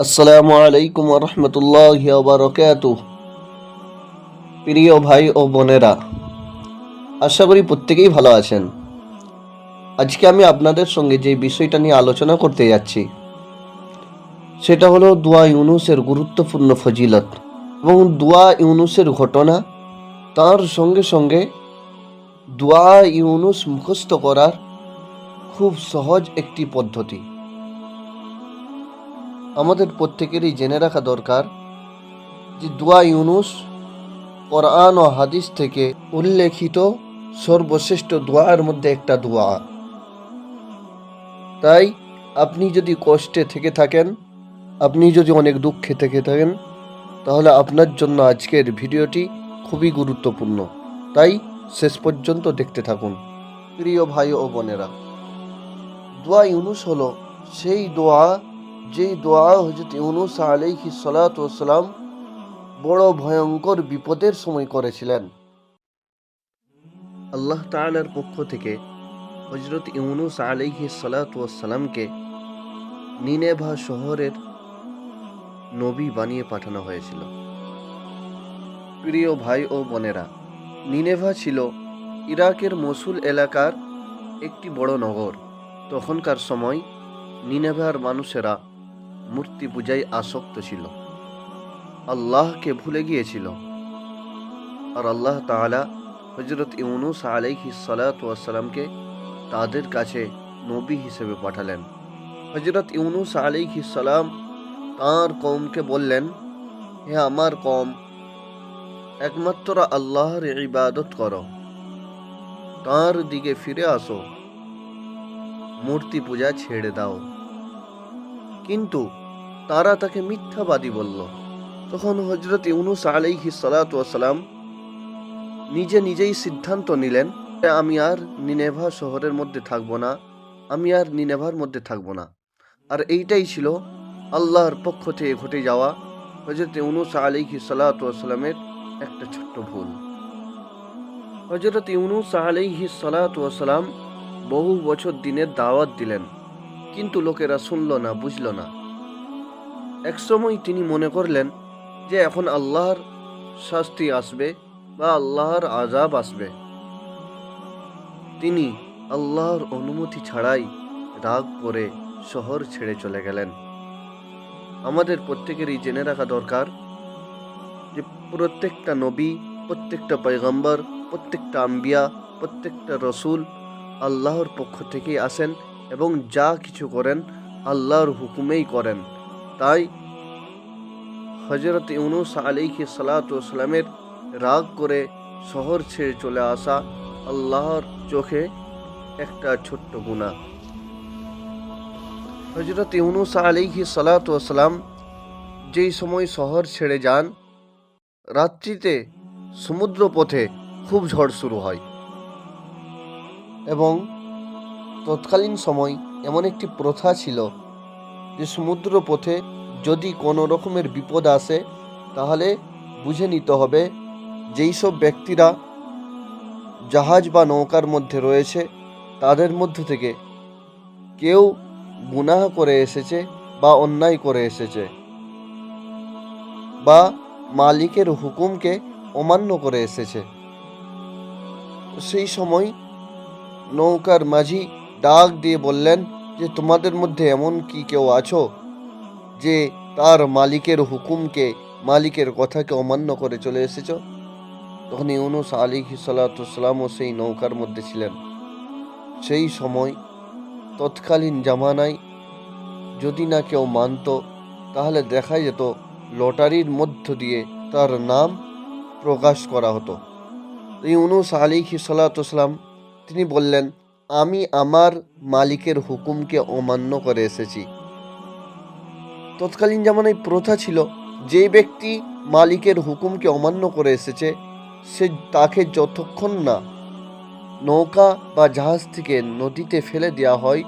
আসসালামু আলাইকুম রহমতুল্লাহ বারকাত প্রিয় ভাই ও বোনেরা, আশা করি প্রত্যেকেই ভালো আছেন। আজকে আমি আপনাদের সঙ্গে যে বিষয়টা নিয়ে আলোচনা করতে যাচ্ছি, সেটা হলো দোয়া ইউনুসের গুরুত্বপূর্ণ ফজিলত এবং দোয়া ইউনুসের ঘটনা, তার সঙ্গে সঙ্গে দোয়া ইউনুস মুখস্থ করার খুব সহজ একটি পদ্ধতি। আমাদের প্রত্যেকেরই জেনে রাখা দরকার যে দোয়া ইউনুস কোরআন ও হাদিস থেকে উল্লেখিত সর্বশ্রেষ্ঠ দোয়ার মধ্যে একটা দোয়া। তাই আপনি যদি কষ্টে থেকে থাকেন, আপনি যদি অনেক দুঃখে থেকে থাকেন, তাহলে আপনার জন্য আজকের ভিডিওটি খুবই গুরুত্বপূর্ণ। তাই শেষ পর্যন্ত দেখতে থাকুন। প্রিয় ভাই ও বোনেরা, দোয়া ইউনুস হলো সেই দোয়া যেই দোয়া হজরত ইউনুস আলাইহি সালাম বড় ভয়ঙ্কর বিপদের সময় করেছিলেন। আল্লাহ তাআলার পক্ষ থেকে হজরত ইউনুস আলাইহি সালামকে নিনেভা শহরের নবী বানিয়ে পাঠানো হয়েছিল। প্রিয় ভাই ও বোনেরা, নিনেভা ছিল ইরাকের মসুল এলাকার একটি বড় নগর। তখনকার সময় নিনেভার মানুষেরা মূর্তি পূজায় আসক্ত ছিল। আল্লাহকে ভুলে গিয়েছিল। আর আল্লাহ তাআলা হজরত ইউনুস আলাইহি সালাতামকে তাদের কাছে নবী হিসেবে পাঠালেন। হজরত ইউনুস আলাইহি সালাম তাঁর কওমকে বললেন, হে আমার কম একমাত্র আল্লাহর ইবাদত করো। তাঁর দিকে ফিরে আসো। মূর্তি পূজা ছেড়ে দাও। কিন্তু তারা তাকে মিথ্যাবাদী বলল। তখন হজরত ইউনুস আলাইহি সালাম নিজে নিজেই সিদ্ধান্ত নিলেন আমি আর নিনেভা শহরের মধ্যে থাকব না, আমি আর নিনেভার মধ্যে থাকব না। আর এইটাই ছিল আল্লাহর পক্ষ থেকে ঘটে যাওয়া হজরত ইউনুস আলাইহি সালামের একটা ছোট্ট ভুল। হজরত ইউনুস আলাইহি সালাম বহু বছর দিনের দাওয়াত দিলেন। কিন্তু লোকেরা শুনল না, বুঝল না। একসময় তিনি মনে করলেন যে এখন আল্লাহর শাস্তি আসবে বা আল্লাহর আজাব আসবে। তিনি আল্লাহর অনুমতি ছাড়াই রাগ করে শহর ছেড়ে চলে গেলেন। আমাদের প্রত্যেকেরই জেনে রাখা দরকার যে প্রত্যেকটা নবী, প্রত্যেকটা পয়গম্বর, প্রত্যেকটা আম্বিয়া, প্রত্যেকটা রসুল আল্লাহর পক্ষ থেকেই আসেন এবং যা কিছু করেন আল্লাহর হুকুমেই করেন। তাই হজরত ইউনুস আলিহি সালাতামের রাগ করে শহর ছেড়ে চলে আসা আল্লাহর চোখে একটা ছোট্ট গুণা হজরত ইউনুস আলিহি সালাতাম যেই সময় শহর ছেড়ে যান, রাত্রিতে সমুদ্র পথে খুব ঝড় শুরু হয়। এবং তৎকালীন সময় এমন একটি প্রথা ছিল যে সমুদ্র পথে যদি কোনো রকমের বিপদ আসে, তাহলে বুঝে নিতে হবে যেই সব ব্যক্তিরা জাহাজ বা নৌকার মধ্যে রয়েছে, তাদের মধ্য থেকে কেউ গুনাহ করে এসেছে বা অন্যায় করে এসেছে বা মালিকের হুকুমকে অমান্য করে এসেছে। সেই সময় নৌকার মাঝি ডাক দিয়ে বললেন যে, তোমাদের মধ্যে এমন কি কেউ আছো যে তার মালিকের হুকুমকে, মালিকের কথাকে অমান্য করে চলে এসেছ? তখন ইউনুস আলী সালাতামও সেই নৌকার মধ্যে ছিলেন। সেই সময় তৎকালীন জামানায় যদি না কেউ মানত, তাহলে দেখা যেত লটারির মধ্য দিয়ে তার নাম প্রকাশ করা হতো। ইউনুস আলী সালাতাম তিনি বললেন আমি আমার মালিকের হুকুমকে অমান্য করে এসেছি। তৎকালীন জামানায় প্রথা ছিল যে ব্যক্তি মালিকের হুকুমকে অমান্য করে এসেছে, সে তাকে যতক্ষণ না নৌকা বা জাহাজ থেকে নদীতে ফেলে দেওয়া হয়,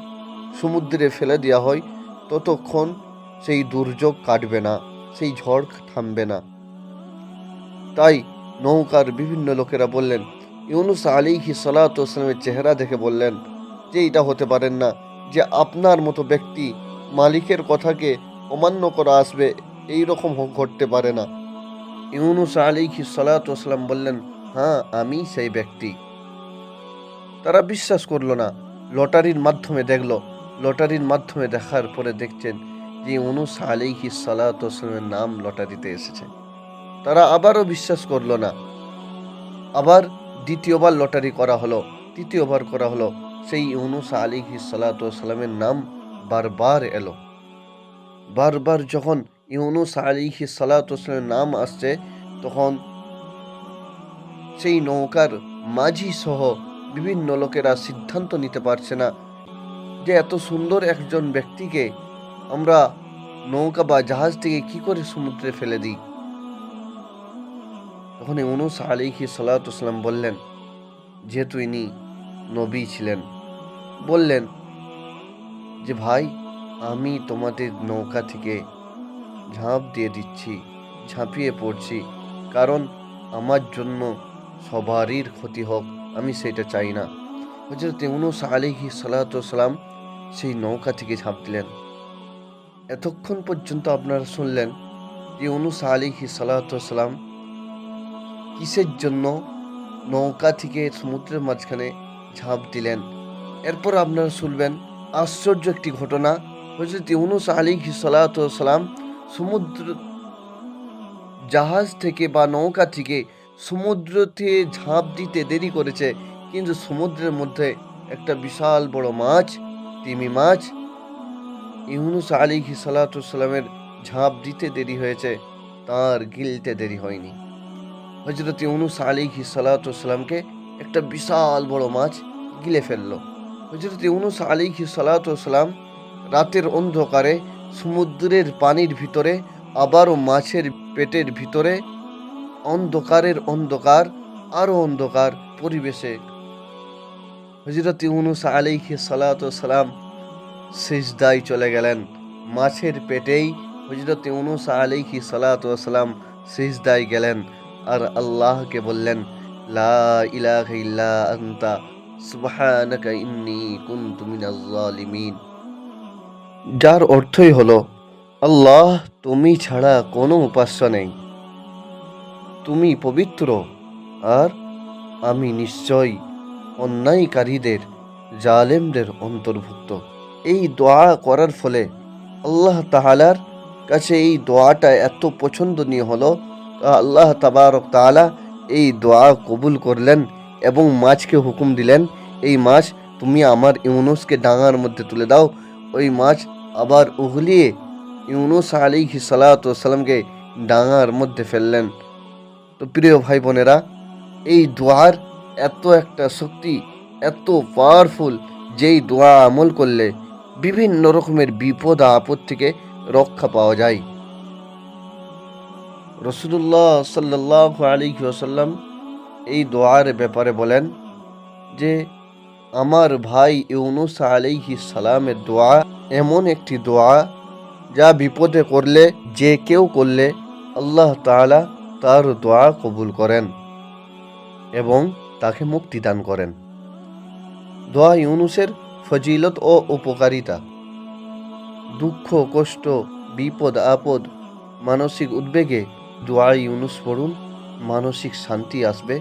সমুদ্রে ফেলে দেওয়া হয়, ততক্ষণ সেই দুর্যোগ কাটবে না, সেই ঝড় থামবে না। তাই নৌকার বিভিন্ন লোকেরা বললেন ইউনুস আলিহি সালাতামের চেহারা দেখে বললেন, যে এটা হতে পারেন না, যে আপনার মতো ব্যক্তি মালিকের কথাকে অমান্য করা আসবে, এই রকম ঘটতে পারে না। ইউনুস আলিহি সালাতাম বললেন হ্যাঁ আমি সেই ব্যক্তি। তারা বিশ্বাস করল না। লটারির মাধ্যমে দেখল, লটারির মাধ্যমে দেখার পরে দেখছেন যে ইউনুস আলিহি সালাতামের নাম লটারিতে এসেছে। তারা আবারও বিশ্বাস করল না। আবার দ্বিতীয়বার লটারি করা হলো, তৃতীয়বার করা হলো। সেই ইউনুস আলিহি সালাতামের নাম বারবার এলো। বারবার যখন ইউনুস আলিহি সালাতামের নাম আসছে, তখন সেই নৌকার মাঝি সহ বিভিন্ন লোকেরা সিদ্ধান্ত নিতে পারছে না যে এত সুন্দর একজন ব্যক্তিকে আমরা নৌকা বা জাহাজ থেকে কি করে সমুদ্রে ফেলে দিই। তখন ইউনুস আলিহি সালাতাম বললেন, যেহেতু ইনি নবী ছিলেন, বললেন যে, ভাই, আমি তোমাদের নৌকা থেকে ঝাঁপ দিয়ে দিচ্ছি, ঝাঁপিয়ে পড়ছি, কারণ আমার জন্য সবারই ক্ষতি হোক, আমি সেটা চাই না। হজরত ইউনুস আলিহি সালাতাম সেই নৌকা থেকে ঝাঁপ দিলেন। এতক্ষণ পর্যন্ত আপনারা শুনলেন যে ইউনুস আলিহি সালাতাম কিসের জন্য নৌকা থেকে সমুদ্রের মাঝখানে ঝাঁপ দিলেন? এরপর আপনারা শুনবেন আশ্চর্য একটি ঘটনা। হজরত ইউনুস আলী সালাতাম সমুদ্র জাহাজ থেকে বা নৌকা থেকে সমুদ্রতে ঝাঁপ দিতে দেরি করেছে, কিন্তু সমুদ্রের মধ্যে একটা বিশাল বড় মাছ, তিমি মাছ, ইউনুস আলী সালাতামের ঝাঁপ দিতে দেরি হয়েছে। তার গিলতে দেরি হয়নি। হজরত ইউনুস আলী সালাতামকে একটা বিশাল বড় মাছ গিলে ফেলল। হজরত ইউনুস আলী সালাতাম রাতের অন্ধকারে সমুদ্রের পানির ভিতরে, আবারও মাছের পেটের ভিতরে, অন্ধকারের অন্ধকার, আরও অন্ধকার পরিবেশে। হজরত ইউনুস আলিহি সালাম সিজদায় চলে গেলেন। মাছের পেটেই হজরত ইউনুস আলিহি সালাম সিজদায় গেলেন। আর আল্লাহকে বললেন, লা আনতা যার অর্থই হলো, আল্লাহ তুমি ছাড়া কোনো উপাস্য নেই। তুমি পবিত্র আর আমি নিশ্চয়ই অন্যায়কারীদের, জালেমদের অন্তর্ভুক্ত। এই দোয়া করার ফলে আল্লাহ তাহালার কাছে এই দোয়াটা এত পছন্দনীয় হলো আল্লাহ তাবারক তাআলা এই দোয়া কবুল করলেন এবং মাছকে হুকুম দিলেন, এই মাছ তুমি আমার ইউনুসকে ডাঙার মধ্যে তুলে দাও। ওই মাছ আবার উগলিয়ে ইউনুস আলিহি সালাতামকে ডাঙার মধ্যে ফেললেন। তো প্রিয় ভাই বোনেরা এই দোয়ার এত একটা শক্তি, এত পাওয়ারফুল যেই দোয়া আমল করলে বিভিন্ন রকমের বিপদ আপদ থেকে রক্ষা পাওয়া যায়। রসুল্লাহ সাল্লাহ আলী ওসাল্লাম এই দোয়ার ব্যাপারে বলেন যে, আমার ভাই ইউনুস আলিহি সালামের দোয়া এমন একটি দোয়া যা বিপদে করলে যে কেউ করলে আল্লাহ তালা তার দোয়া কবুল করেন এবং তাকে মুক্তি দান করেন। দোয়া ইউনুসের ফজিলত ও উপকারিতা। দুঃখ, কষ্ট, বিপদ, আপদ, মানসিক উদ্বেগে দোয়া ইউনুস পড়ুন, মানসিক শান্তি আসবে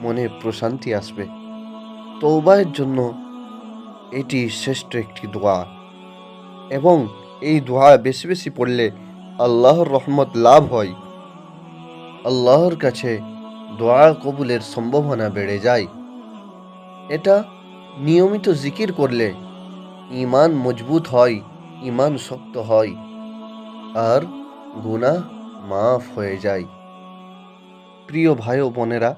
মনে প্রশান্তি আসবে। তৌবায়ের জন্য এটি শ্রেষ্ঠ একটি দোয়া। এবং এই দোয়া বেশি বেশি পড়লে আল্লাহর রহমত লাভ হয়। আল্লাহর কাছে দোয়া কবুলের সম্ভাবনা বেড়ে যায়। এটা নিয়মিত জিকির করলে ইমান মজবুত হয় ইমান শক্ত হয়। আর গুনাহ মাফ হয়ে যায়। প্রিয় ভাই ও বোনেরা,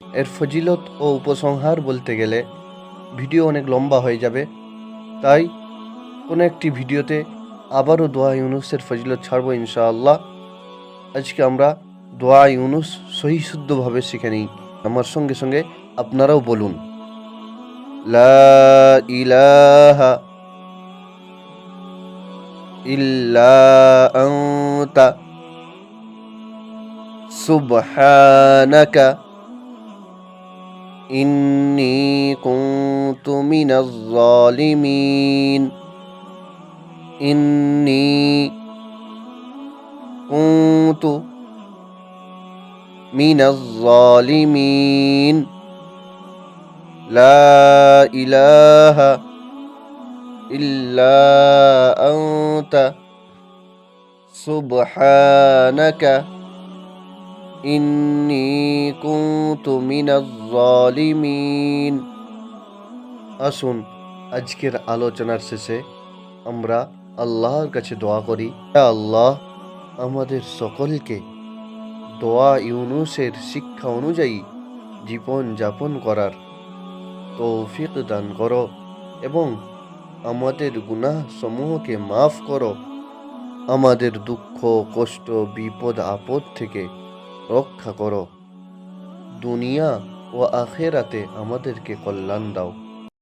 এর ফজিলত ও উপসংহার বলতে গেলে ভিডিও অনেক লম্বা হয়ে যাবে, তাই কোনো একটি ভিডিওতে আবারও দোয়া ইউনুসের ফজিলত ছাড়বো ইনশাআল্লাহ। আজকে আমরা দোয়া ইউনুস সহি শুদ্ধভাবে শিখে নিই। আমার সঙ্গে সঙ্গে আপনারাও বলুন, লা ইলাহা ইল্লা আনতা سبحانك. إني كنت من الظالمين. إني كنت من الظالمين. لا إله إلا أنت. سبحانك. إني كنت من الظالمين আসুন আজকের আলোচনার শেষে আমরা আল্লাহর কাছে দোয়া করি হে আল্লাহ আমাদের সকলকে দোয়া ইউনুসের শিক্ষা অনুযায়ী জীবন যাপন করার তৌফিক দান করো এবং আমাদের গুনাহ সমূহকে মাফ করো আমাদের দুঃখ কষ্ট বিপদ আপদ থেকে রক্ষা করো। দুনিয়া ও আখেরাতে আমাদেরকে কল্যাণ দাও।